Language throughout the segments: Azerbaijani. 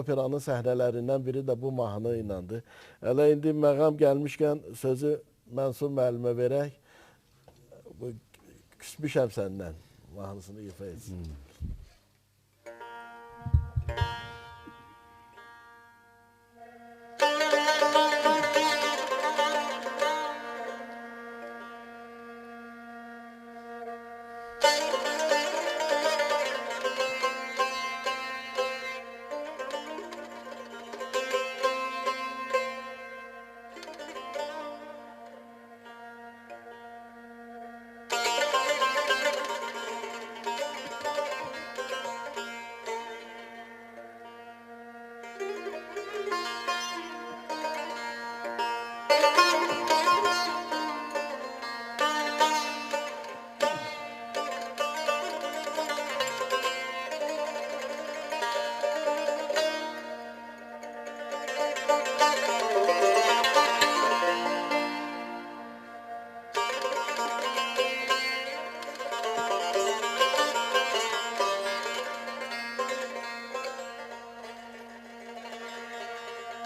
operanın səhnələrindən biri də bu mahnı iləndir. Elə indi məqam gəlmişkən sözü Mənsur müəllimə verək. Bu küsmüşəm səndən mahnısını ifa etsin.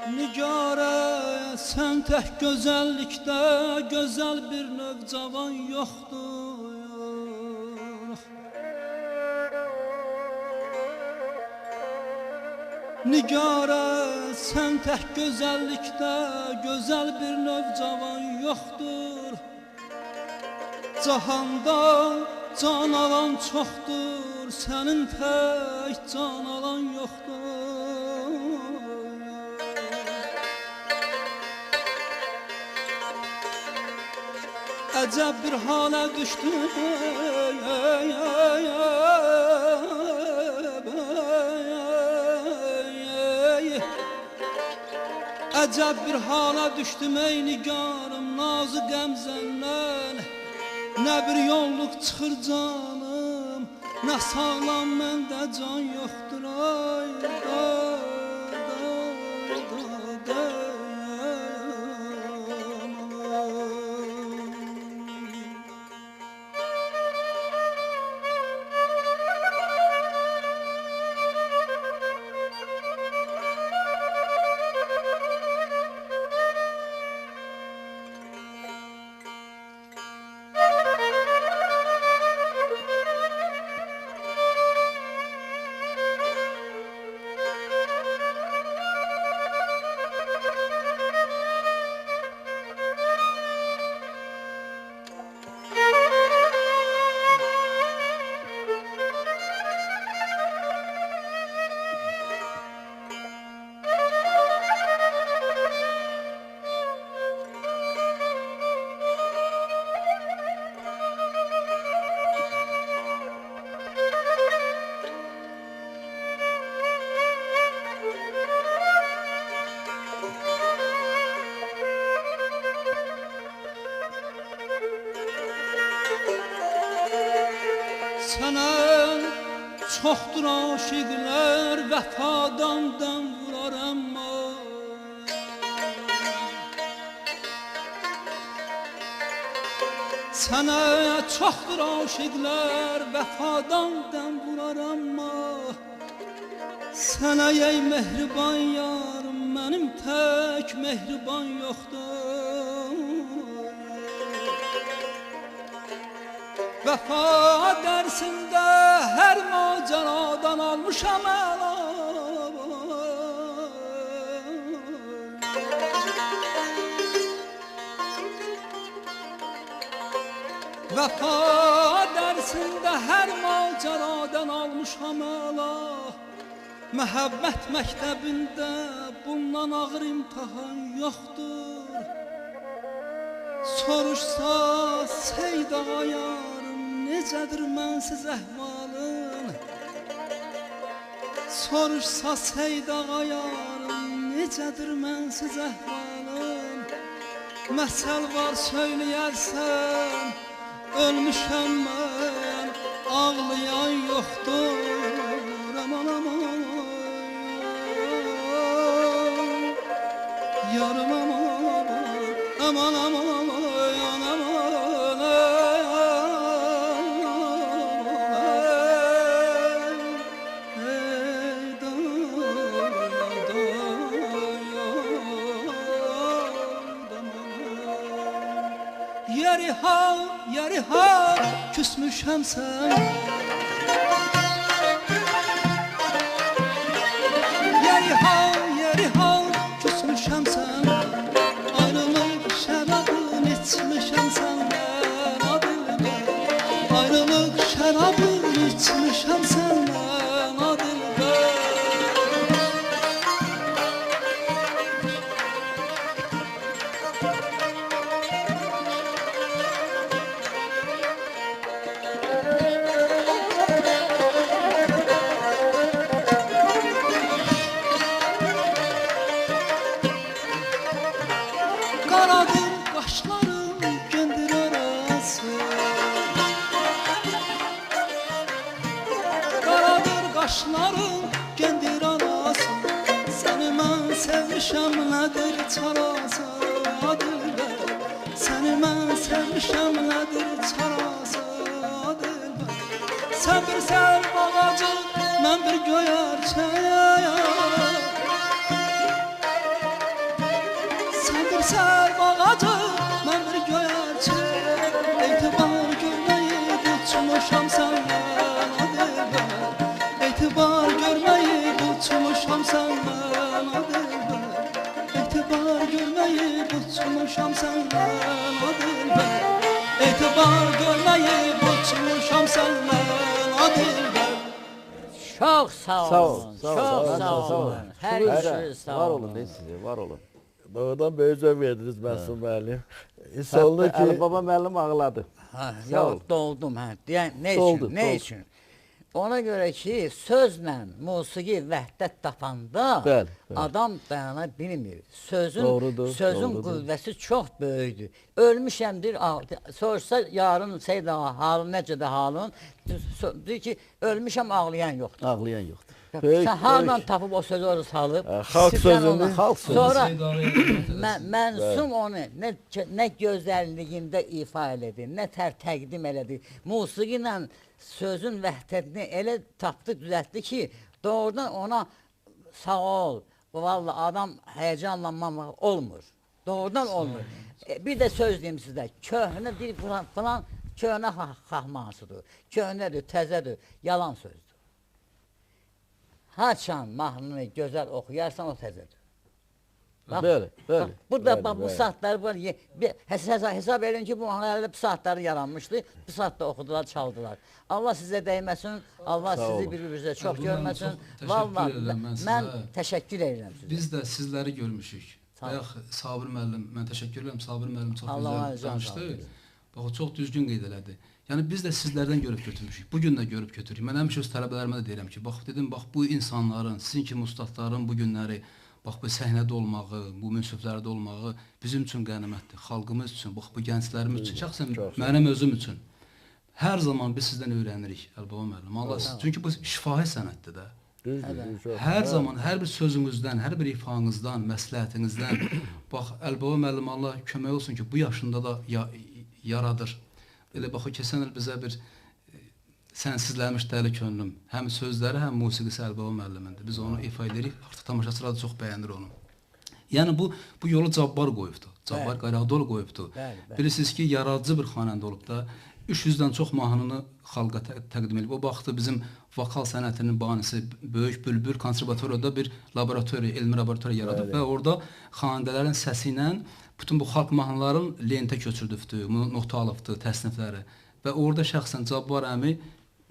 Nigarə, sən tək gözəllikdə gözəl bir növ cavan yoxdur. Nigarə, sən tək gözəllikdə gözəl bir növ cavan yoxdur. Cahanda can alan çoxdur, sənin tək can alan yoxdur. acab bir hale düştüm. Acab bir hale düştüm ey nigarım nazı gemzenden Ne bir yolluk çıxır canım Ne sağlam mende can yoktur ay, ay. Sənə çoxdur aşiqlər vəfadan dəm vurar amma. Sənə çoxdur aşiqlər vəfadan dəm vurar amma. Sənə ey mehriban yarım mənim tək mehriban yoxdur Vefa dersinde her maceradan almış amel Vefa dersinde her maceradan almış amela Mehabbet mektebinde bundan ağır imtihan yoktur. Soruşsa Seyd Ağa'ya necədir mənsiz əhvalın Soruşsa Seyd ağa yarım necədir mənsiz əhvalın Məsəl var söyləyərsən ölmüşəm mən ağlayan yoxdur ha, yari ha Küsmüşəm sən Kaşların kendir arası. Karadır kaşların kendir arası. Seni ben sevmişem nedir çarasıdır ben Seni ben sevmişem nedir çarasıdır ben Sen bir sevm ağacı ben bir göğerçeğe. Uçmuşam senden Adilber Etibar görmeyi uçmuşam senden Adilber Çok sağ Sağ ol, olun. sağ ol, çok sağ ol, sağ sağ ol. olun. Her Şükür işiniz ederim. sağ Var olun. olun ne size, var olun. Doğrudan böyük zövq verdiniz Məsum müəllim. Hiss olunur Hatta ki, Ali Baba müəllim ağladı. Ha, Sağ ol. doldum ha. Yani ne Doldu, için? Ne doldu. için? Ona göre ki sözlə musiqi vəhdət tapanda Bəli, bəli. adam dayana bilmir. Sözün Doğrudur, sözün doğrudur. qüvvəsi çox böyükdür. Ölmüşəmdir, sorsa yarın şey də halın necədir halın? So- Deyir ki, ölmüşəm ağlayan yoxdur. Ağlayan yoxdur. Böyük, böyük. tapıb o sözü orada salıb? Xalq sözünü, xalq sözü. Sonra Mən, mənsum onu nə nə gözəlliyində ifa elədi, nə tər təqdim elədi. Musiqi ilə sözün vəhdətini elə tapdı, düzəltdi ki, doğrudan ona sağ ol. Vallahi adam həyəcanlanmamaq olmur. Doğrudan olmur. E, bir də söz deyim sizə. Köhnə dil falan, falan köhnə xa- xahmasıdır. Köhnədir, təzədir, yalan sözdür. Haçan mahnını gözəl oxuyarsan o təzədir. Bax, Bəli, bəli. Bax, burada bəli, bax, bu bəli. saatlar var. ye- bir Hesab, hesab edin ki, bu mahnılarda bu saatları yaranmışdı. Bu saatda oxudular, çaldılar. Allah sizə dəyməsin. Allah sizi olun. bir-birinizə çox görməsin. edirəm mən təşəkkür edirəm sizə. Biz də sizləri görmüşük. Sağ. Bayaq Sabir müəllim, mən təşəkkür edirəm. Sabir müəllim çox Allah gözəl danışdı. Bax o çox düzgün qeyd elədi. Yəni biz də sizlərdən görüb götürmüşük. Bu gün də görüb götürürük. Mən həmişə öz tələbələrimə də deyirəm ki, bax dedim, bax bu insanların, sizin kimi ustadların bu günləri bax bu səhnədə olmağı, bu münsiflərdə olmağı bizim üçün qənimətdir. Xalqımız üçün, bax bu gənclərimiz üçün, şəxsən mənim özüm üçün. Hər zaman biz sizdən öyrənirik, Əlbaba müəllim. Allah siz, çünki bu şifahi sənətdir də. Hər zaman hər bir sözünüzdən, hər bir ifanızdan, məsləhətinizdən bax Əlbaba müəllim Allah kömək olsun ki, bu yaşında da ya, yaradır. Elə bax o keçən il bizə bir e, sənsizləmiş dəli könlüm. Həm sözləri, həm musiqisi Əlbaba müəllimindir. Biz onu ifa edirik. Artıq tamaşaçılar da çox bəyənir onu. Yəni bu bu yolu Cabbar qoyubdu. Cabbar Bəli. Qaradol qoyubdu. Bilirsiniz ki, yaradıcı bir xanəndə olub da 300-dən çox mahnını xalqa tə təqdim edib. O vaxtı bizim vokal sənətinin banisi Böyük Bülbül konservatoriyada bir laboratoriya, elmi laboratoriya yaradıb və orada xanəndələrin səsi ilə bütün bu xalq mahnıların lentə köçürdübdü, bunu nota alıbdı, təsnifləri və orada şəxsən Cabbar əmi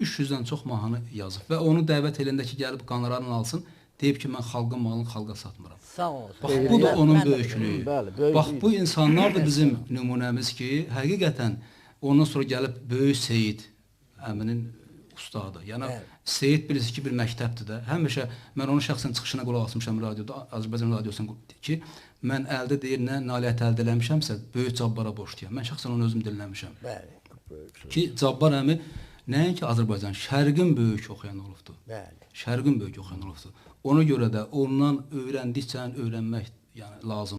300-dən çox mahnı yazıb və onu dəvət eləyəndə ki, gəlib qanlarını alsın, deyib ki, mən xalqın malını xalqa satmıram. Sağ olsun. Bax bu da onun böyüklüyü. Bəli, böyük Bax bu insanlar da bizim nümunəmiz ki, həqiqətən ondan sonra gəlib böyük Seyid əminin ustadı. Yəni Bəli. Seyid bilirsiniz ki, bir məktəbdir də. Həmişə mən onun şəxsən çıxışına qulaq asmışam radioda, Azərbaycan radiosunda ki, mən əldə deyir nə nailiyyət əldə eləmişəmsə, böyük Cabbara borcluyam. Mən şəxsən onu özüm dinləmişəm. Bəli, Ki Cabbar əmi nəinki Azərbaycan, Şərqin böyük oxuyan olubdu. bəli. Şərqin böyük oxuyan olubdu. Ona görə də ondan öyrəndikcə öyrənmək yəni lazım.